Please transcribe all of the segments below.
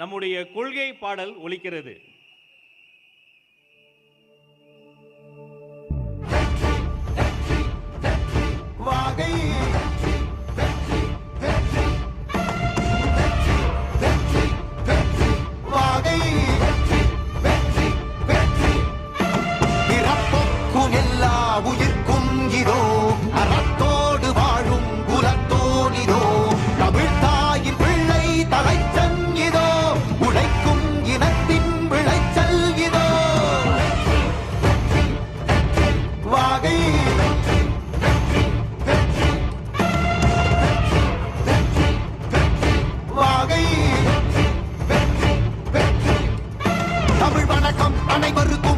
நம்முடைய கொள்கை பாடல் ஒலிக்கிறது. தமிழ் அனைவருக்கும்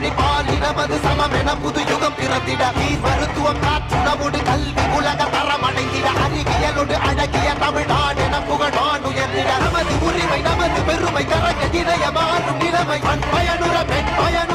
மொழி பால் இனமது சமம் என புது யுகம் பிறந்திட நீ மருத்துவம் காற்றுணவோடு கல்வி உலக தரம் அடைந்திட அறிவியலோடு அழகிய தமிழ்நாடு என புகழான் உயர்ந்திட நமது உரிமை நமது பெருமை கரக இணைய மாறும் நிலைமை பண் பயனுற பெண் பயன்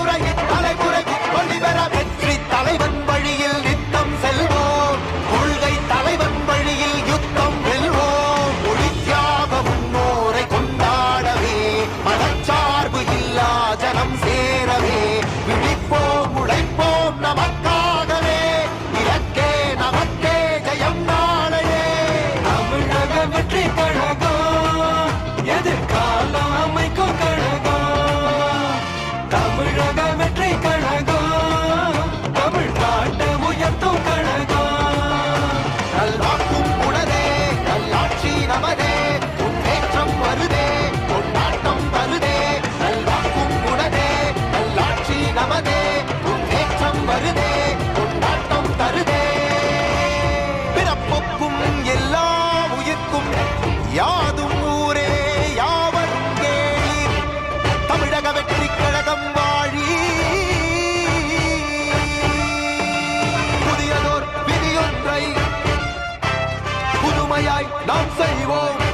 难遗忘。